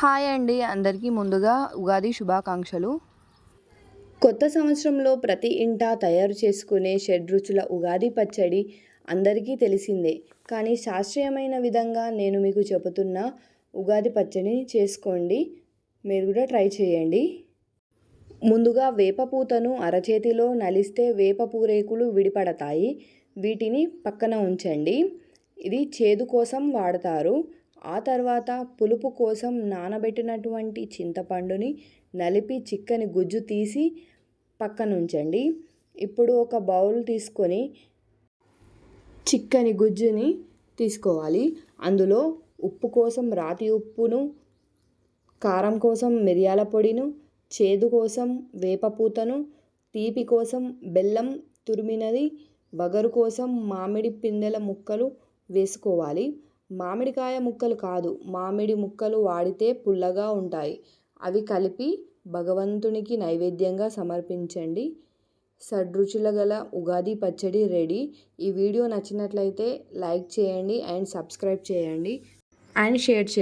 Hi అండి అందరికీ ముందుగా ఉగాది శుభాకాంక్షలు. కొత్త సంవత్సరంలో ప్రతి ఇంటా తయారు చేసుకునే షడ్రుచుల ఉగాది పచ్చడి అందరికీ తెలిసిందే. కానీ శాస్త్రీయమైన విధంగా నేను మీకు చెబుతున్న ఉగాది పచ్చడిని చేసుకోండి. మీరు కూడా ట్రై చేయండి. ముందుగా వేపపూతను అరచేతిలో నలిస్తే వేప పూరేకులు విడిపడతాయి. వీటిని పక్కన ఉంచండి. ఇది చేదు కోసం వాడతారు. ఆ తర్వాత పులుపు కోసం నానబెట్టినటువంటి చింతపండుని నలిపి చిక్కని గుజ్జు తీసి పక్కన ఉంచండి ఇప్పుడు ఒక బౌల్ తీసుకొని చిక్కని గుజ్జుని తీసుకోవాలి. అందులో ఉప్పు కోసం రాతి ఉప్పును కారం కోసం మిరియాల పొడిను చేదు కోసం వేపపూతను తీపి కోసం బెల్లం తురిమినది వగరు కోసం మామిడి పిందెల ముక్కలు వేసుకోవాలి. మామిడికాయ ముక్కలు కాదు మామిడి ముక్కలు వాడితే పుల్లగా ఉంటాయి. అవి కలిపి భగవంతునికి నైవేద్యంగా సమర్పించండి. షడ్రుచుల గల ఉగాది పచ్చడి రెడీ. ఈ వీడియో నచ్చినట్లయితే లైక్ చేయండి అండ్ సబ్స్క్రైబ్ చేయండి అండ్ షేర్ చేయండి.